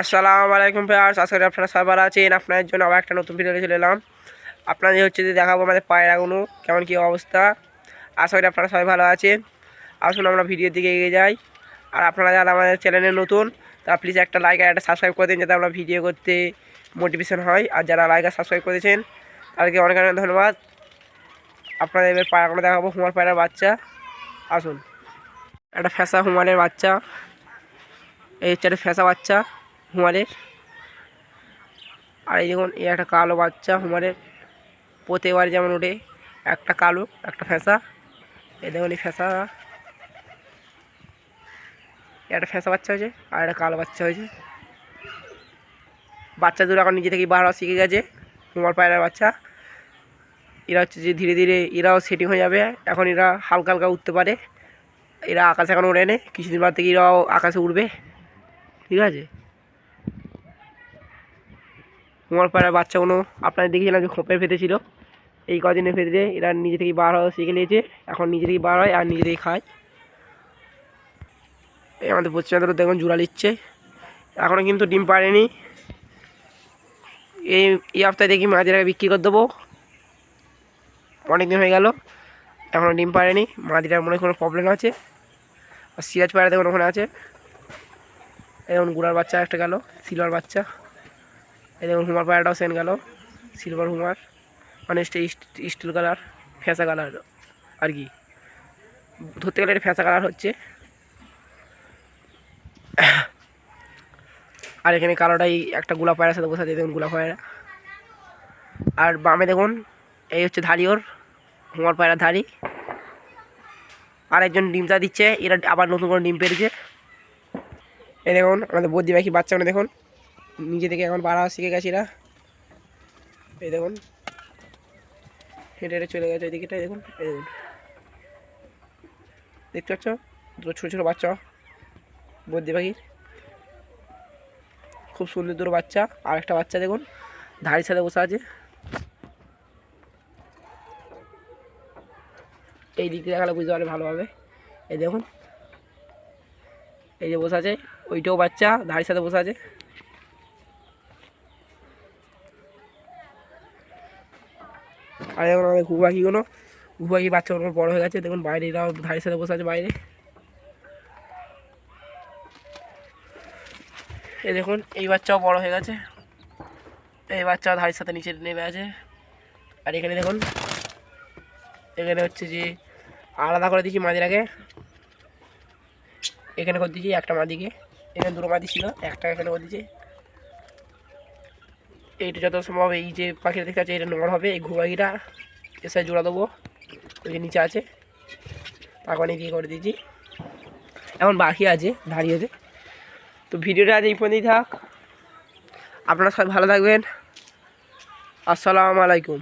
আসসালামু আলাইকুম ফেয়ার্স আশা করি আপনারা সবাই ভালো আছেন। আপনাদের জন্য আবার একটা নতুন ভিডিও চলে এলাম। আপনাদের হচ্ছে যে দেখাবো আমাদের পায়ের পায়রাগুলো, কেমন কী অবস্থা। আশা করি আপনারা সবাই ভালো আছেন। আসুন আমরা ভিডিওর দিকে এগিয়ে যাই। আর আপনারা যারা আমাদের চ্যানেলে নতুন, তারা প্লিজ একটা লাইক আর একটা সাবস্ক্রাইব করে দিন যাতে আমরা ভিডিও করতে মোটিভেশন হয়। আর যারা লাইক আর সাবস্ক্রাইব করেছেন, তাদেরকে অনেক অনেক ধন্যবাদ। আপনাদের এবার পায়রাগুলো দেখাবো হুমার পায়রার বাচ্চা। আসুন। একটা ফ্যাসা হুমারের বাচ্চা। এই হচ্ছে একটা ফ্যাসা বাচ্চা। হুমারের আর এই দেখুন, এই একটা কালো বাচ্চা হুমারের প্রতিবার যেমন ওঠে, একটা কালো, একটা ফ্যাসা এই দেখুন, এই ফ্যাসা একটা ফ্যাসা বাচ্চা হয়েছে, আর একটা কালো বাচ্চা হয়েছে। বাচ্চা দুটো এখন নিজে থেকেই বার শিখে গেছে, হুমার পায়রার বাচ্চা। এরা হচ্ছে যে ধীরে ধীরে, এরাও সেটিং হয়ে যাবে। এখন এরা হালকা হালকা উঠতে পারে। এরা আকাশে এখন ওড়ে নে, কিছুদিন বাদ থেকে এরাও আকাশে উঠবে ঠিক আছে? কুমার পাড়ার বাচ্চাগুলো আপনাদের দেখেছিলাম যে খোপের ফেটেছিল এই কদিনে ফেটে এরা নিজে থেকেই বার হওয়া শিখে নিয়েছে, এখন নিজে থেকেই বার হয় আর নিজে থেকেই খায়। এই আমাদের পশ্চিমবঙ্গের দেখুন জোড়া নিচ্ছে। এখনও কিন্তু ডিম পাড়েনি। এই এই সপ্তাহে দেখি আগে বিক্রি করে দেবো। অনেক দিন হয়ে গেল এখনও ডিম পাড়েনি। মাদিরার মনে কোনো প্রবলেম আছে। আর সিরাজ পায়রা দেখুন ওখানে আছে। এই দেখুন গুড়ার বাচ্চা একটা গেল সিলভার বাচ্চা। এই দেখুন হুমার পায়রাটাও সেন গেল। সিলভার হুমার মানে স্টিল কালার ফ্যাঁসা কালার, আর কি। ধরতে গেলে এটা ফ্যাঁসা কালার হচ্ছে। আর এখানে কালোটাই একটা গোলাপ পায়রার সাথে বসে দেখুন গোলাপ পায়রা। আর বামে দেখুন, এই হচ্ছে ধারি ওর, হুমার পায়রা ধারি আর একজন ডিমটা দিচ্ছে, এরা আবার নতুন করে ডিম পেরেছে এই দেখুন, আমাদের বদ্যি পাখি বাচ্চা বাচ্চাগুলো দেখুন। নিজে থেকে এখন বাড়া শিখে গেছি না। এই দেখুন। হেঁটে হেঁটে চলে গেছে ওইদিকেটাই দেখুন, এই দেখুন। দেখতে পাচ্ছ? দুটো ছোটো ছোটো বাচ্চা। বদ্যি পাখির। খুব সুন্দর দুটো বাচ্চা। আর একটা বাচ্চা দেখুন, ধাড়ির সাথে বসে আছে। এই দিক দিয়ে দেখালে বুঝতে পারবে ভালোভাবে। এই দেখুন। এই যে বসে আছে, ওইটাও বাচ্চা, ধাড়ির সাথে বসে আছে। আর দেখুন আমাদের ঘু পাখিগুলো ঘু পাখি বাচ্চাগুলো বড় হয়ে গেছে, দেখুন বাইরে এরাও ধাড়ির সাথে বসে আছে বাইরে। এই দেখুন, এই বাচ্চাও বড় হয়ে গেছে। এই বাচ্চা ধাড়ির সাথে নিচে নেমে আছে। আর এখানে দেখুন, এখানে হচ্ছে যে আলাদা করে দিয়েছি মাদিরাকে। এখানে করে দিয়েছি একটা মাদিকে। এখানে দুটো মাদি ছিল, একটা এখানে করে দিয়েছি। এইটা যত সম্ভব এই যে পাখিটা দেখতে আছে এটা নর হবে, এই ঘু পাখিটা এসে জোড়া দেবো, ওই যে নিচে আছে। পাখানি দিয়ে করে দিয়েছি। এমন বাকি আছে দাঁড়িয়েছে তো ভিডিওটা আজ এই পর্যন্তই থাক। আপনারা সবাই ভালো থাকবেন। আসসালামু আলাইকুম।